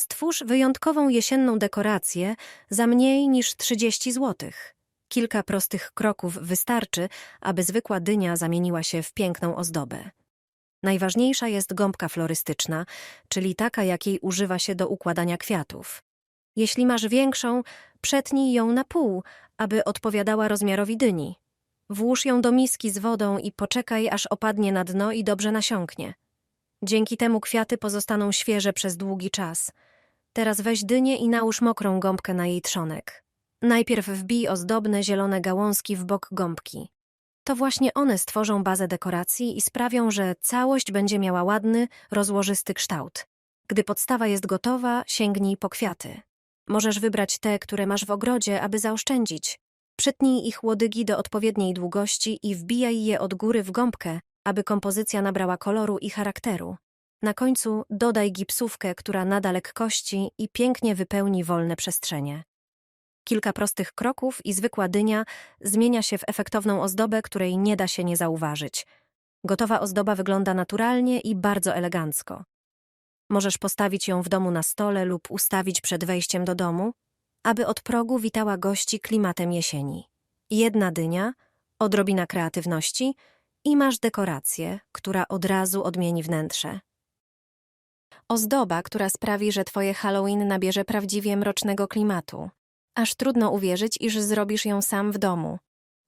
Stwórz wyjątkową jesienną dekorację za mniej niż 30 zł. Kilka prostych kroków wystarczy, aby zwykła dynia zamieniła się w piękną ozdobę. Najważniejsza jest gąbka florystyczna, czyli taka, jakiej używa się do układania kwiatów. Jeśli masz większą, przetnij ją na pół, aby odpowiadała rozmiarowi dyni. Włóż ją do miski z wodą i poczekaj, aż opadnie na dno i dobrze nasiąknie. Dzięki temu kwiaty pozostaną świeże przez długi czas. Teraz weź dynię i nałóż mokrą gąbkę na jej trzonek. Najpierw wbij ozdobne zielone gałązki w bok gąbki. To właśnie one stworzą bazę dekoracji i sprawią, że całość będzie miała ładny, rozłożysty kształt. Gdy podstawa jest gotowa, sięgnij po kwiaty. Możesz wybrać te, które masz w ogrodzie, aby zaoszczędzić. Przytnij ich łodygi do odpowiedniej długości i wbijaj je od góry w gąbkę, aby kompozycja nabrała koloru i charakteru. Na końcu dodaj gipsówkę, która nada lekkości i pięknie wypełni wolne przestrzenie. Kilka prostych kroków i zwykła dynia zmienia się w efektowną ozdobę, której nie da się nie zauważyć. Gotowa ozdoba wygląda naturalnie i bardzo elegancko. Możesz postawić ją w domu na stole lub ustawić przed wejściem do domu, aby od progu witała gości klimatem jesieni. Jedna dynia, odrobina kreatywności i masz dekorację, która od razu odmieni wnętrze. Ozdoba, która sprawi, że twoje Halloween nabierze prawdziwie mrocznego klimatu. Aż trudno uwierzyć, iż zrobisz ją sam w domu.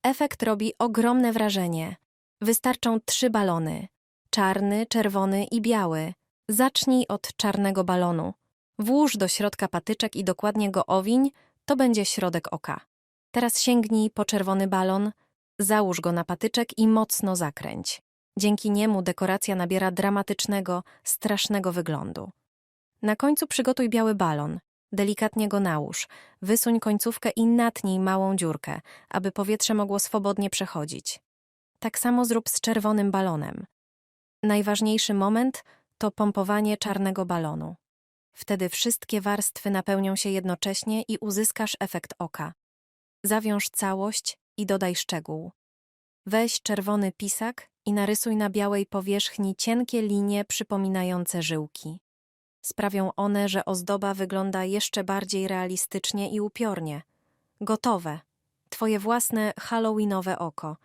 Efekt robi ogromne wrażenie. Wystarczą trzy balony. Czarny, czerwony i biały. Zacznij od czarnego balonu. Włóż do środka patyczek i dokładnie go owiń, to będzie środek oka. Teraz sięgnij po czerwony balon, załóż go na patyczek i mocno zakręć. Dzięki niemu dekoracja nabiera dramatycznego, strasznego wyglądu. Na końcu przygotuj biały balon. Delikatnie go nałóż, wysuń końcówkę i natnij małą dziurkę, aby powietrze mogło swobodnie przechodzić. Tak samo zrób z czerwonym balonem. Najważniejszy moment to pompowanie czarnego balonu. Wtedy wszystkie warstwy napełnią się jednocześnie i uzyskasz efekt oka. Zawiąż całość i dodaj szczegół. Weź czerwony pisak i narysuj na białej powierzchni cienkie linie przypominające żyłki. Sprawią one, że ozdoba wygląda jeszcze bardziej realistycznie i upiornie. Gotowe. Twoje własne halloweenowe oko.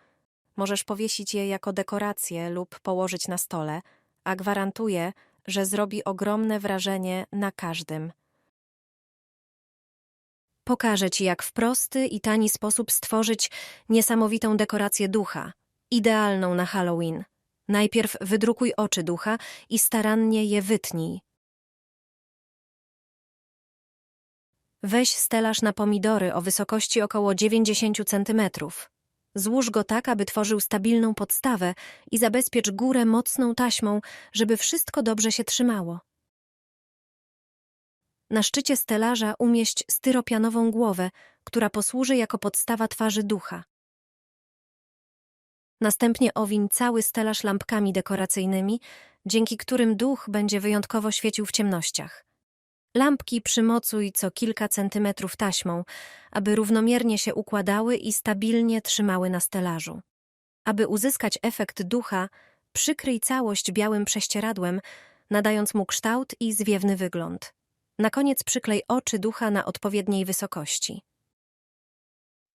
Możesz powiesić je jako dekorację lub położyć na stole, a gwarantuję, że zrobi ogromne wrażenie na każdym. Pokażę Ci, jak w prosty i tani sposób stworzyć niesamowitą dekorację ducha, idealną na Halloween. Najpierw wydrukuj oczy ducha i starannie je wytnij. Weź stelaż na pomidory o wysokości około 90 cm. Złóż go tak, aby tworzył stabilną podstawę i zabezpiecz górę mocną taśmą, żeby wszystko dobrze się trzymało. Na szczycie stelaża umieść styropianową głowę, która posłuży jako podstawa twarzy ducha. Następnie owiń cały stelaż lampkami dekoracyjnymi, dzięki którym duch będzie wyjątkowo świecił w ciemnościach. Lampki przymocuj co kilka centymetrów taśmą, aby równomiernie się układały i stabilnie trzymały na stelażu. Aby uzyskać efekt ducha, przykryj całość białym prześcieradłem, nadając mu kształt i zwiewny wygląd. Na koniec przyklej oczy ducha na odpowiedniej wysokości.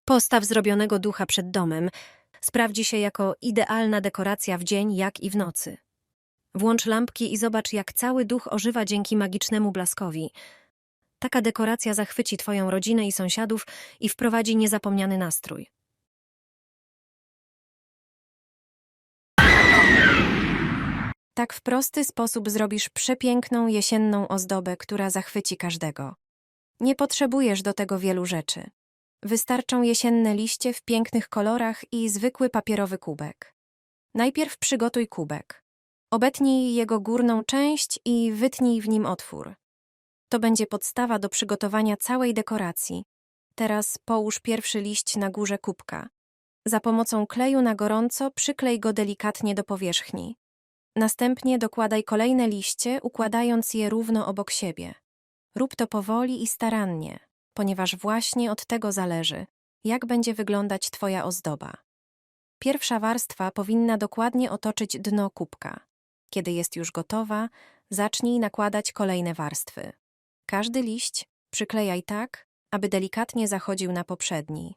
Postaw zrobionego ducha przed domem. Sprawdzi się jako idealna dekoracja w dzień, jak i w nocy. Włącz lampki i zobacz, jak cały duch ożywa dzięki magicznemu blaskowi. Taka dekoracja zachwyci Twoją rodzinę i sąsiadów i wprowadzi niezapomniany nastrój. Tak w prosty sposób zrobisz przepiękną jesienną ozdobę, która zachwyci każdego. Nie potrzebujesz do tego wielu rzeczy. Wystarczą jesienne liście w pięknych kolorach i zwykły papierowy kubek. Najpierw przygotuj kubek. Obetnij jego górną część i wytnij w nim otwór. To będzie podstawa do przygotowania całej dekoracji. Teraz połóż pierwszy liść na górze kubka. Za pomocą kleju na gorąco przyklej go delikatnie do powierzchni. Następnie dokładaj kolejne liście, układając je równo obok siebie. Rób to powoli i starannie, ponieważ właśnie od tego zależy, jak będzie wyglądać Twoja ozdoba. Pierwsza warstwa powinna dokładnie otoczyć dno kubka. Kiedy jest już gotowa, zacznij nakładać kolejne warstwy. Każdy liść przyklejaj tak, aby delikatnie zachodził na poprzedni.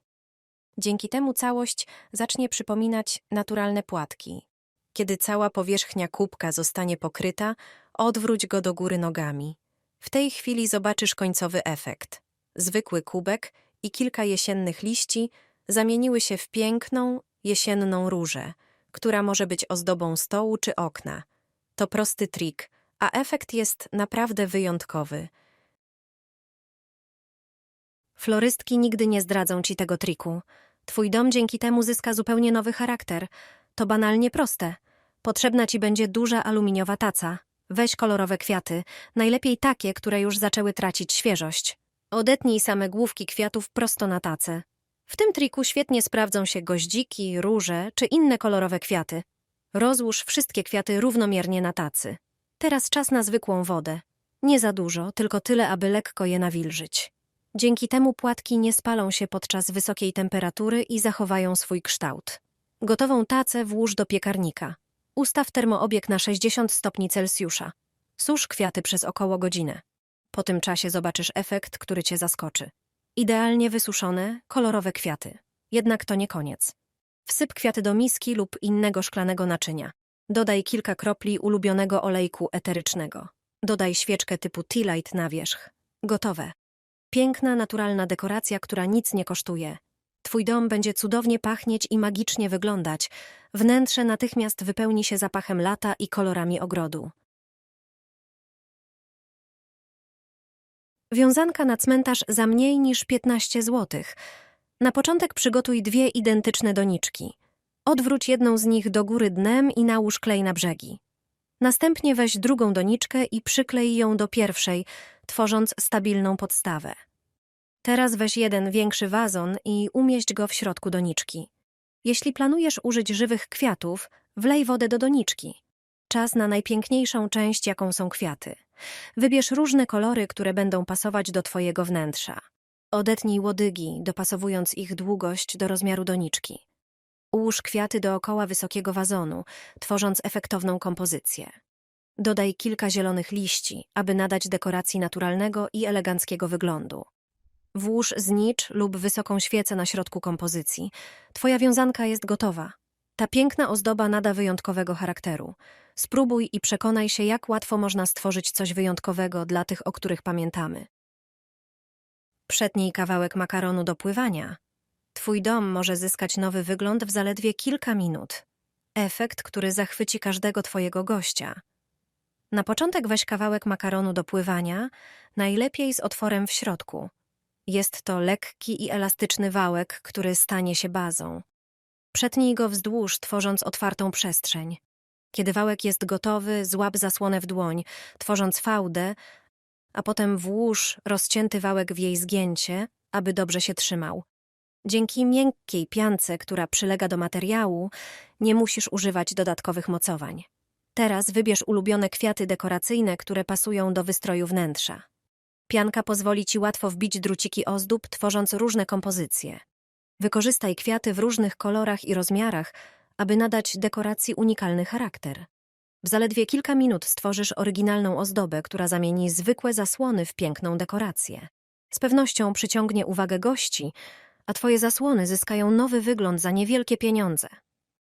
Dzięki temu całość zacznie przypominać naturalne płatki. Kiedy cała powierzchnia kubka zostanie pokryta, odwróć go do góry nogami. W tej chwili zobaczysz końcowy efekt. Zwykły kubek i kilka jesiennych liści zamieniły się w piękną, jesienną różę, która może być ozdobą stołu czy okna. To prosty trik, a efekt jest naprawdę wyjątkowy. Florystki nigdy nie zdradzą ci tego triku. Twój dom dzięki temu zyska zupełnie nowy charakter. To banalnie proste. Potrzebna ci będzie duża aluminiowa taca. Weź kolorowe kwiaty, najlepiej takie, które już zaczęły tracić świeżość. Odetnij same główki kwiatów prosto na tacę. W tym triku świetnie sprawdzą się goździki, róże czy inne kolorowe kwiaty. Rozłóż wszystkie kwiaty równomiernie na tacy. Teraz czas na zwykłą wodę. Nie za dużo, tylko tyle, aby lekko je nawilżyć. Dzięki temu płatki nie spalą się podczas wysokiej temperatury i zachowają swój kształt. Gotową tacę włóż do piekarnika. Ustaw termoobieg na 60 stopni Celsjusza. Susz kwiaty przez około godzinę. Po tym czasie zobaczysz efekt, który cię zaskoczy. Idealnie wysuszone, kolorowe kwiaty. Jednak to nie koniec. Wsyp kwiaty do miski lub innego szklanego naczynia. Dodaj kilka kropli ulubionego olejku eterycznego. Dodaj świeczkę typu tea light na wierzch. Gotowe. Piękna, naturalna dekoracja, która nic nie kosztuje. Twój dom będzie cudownie pachnieć i magicznie wyglądać. Wnętrze natychmiast wypełni się zapachem lata i kolorami ogrodu. Wiązanka na cmentarz za mniej niż 15 zł. Na początek przygotuj dwie identyczne doniczki. Odwróć jedną z nich do góry dnem i nałóż klej na brzegi. Następnie weź drugą doniczkę i przyklej ją do pierwszej, tworząc stabilną podstawę. Teraz weź jeden większy wazon i umieść go w środku doniczki. Jeśli planujesz użyć żywych kwiatów, wlej wodę do doniczki. Czas na najpiękniejszą część, jaką są kwiaty. Wybierz różne kolory, które będą pasować do Twojego wnętrza. Odetnij łodygi, dopasowując ich długość do rozmiaru doniczki. Ułóż kwiaty dookoła wysokiego wazonu, tworząc efektowną kompozycję. Dodaj kilka zielonych liści, aby nadać dekoracji naturalnego i eleganckiego wyglądu. Włóż znicz lub wysoką świecę na środku kompozycji. Twoja wiązanka jest gotowa. Ta piękna ozdoba nada wyjątkowego charakteru. Spróbuj i przekonaj się, jak łatwo można stworzyć coś wyjątkowego dla tych, o których pamiętamy. Przetnij kawałek makaronu do pływania. Twój dom może zyskać nowy wygląd w zaledwie kilka minut. Efekt, który zachwyci każdego Twojego gościa. Na początek weź kawałek makaronu do pływania, najlepiej z otworem w środku. Jest to lekki i elastyczny wałek, który stanie się bazą. Przetnij go wzdłuż, tworząc otwartą przestrzeń. Kiedy wałek jest gotowy, złap zasłonę w dłoń, tworząc fałdę, a potem włóż rozcięty wałek w jej zgięcie, aby dobrze się trzymał. Dzięki miękkiej piance, która przylega do materiału, nie musisz używać dodatkowych mocowań. Teraz wybierz ulubione kwiaty dekoracyjne, które pasują do wystroju wnętrza. Pianka pozwoli ci łatwo wbić druciki ozdób, tworząc różne kompozycje. Wykorzystaj kwiaty w różnych kolorach i rozmiarach, aby nadać dekoracji unikalny charakter. W zaledwie kilka minut stworzysz oryginalną ozdobę, która zamieni zwykłe zasłony w piękną dekorację. Z pewnością przyciągnie uwagę gości, a twoje zasłony zyskają nowy wygląd za niewielkie pieniądze.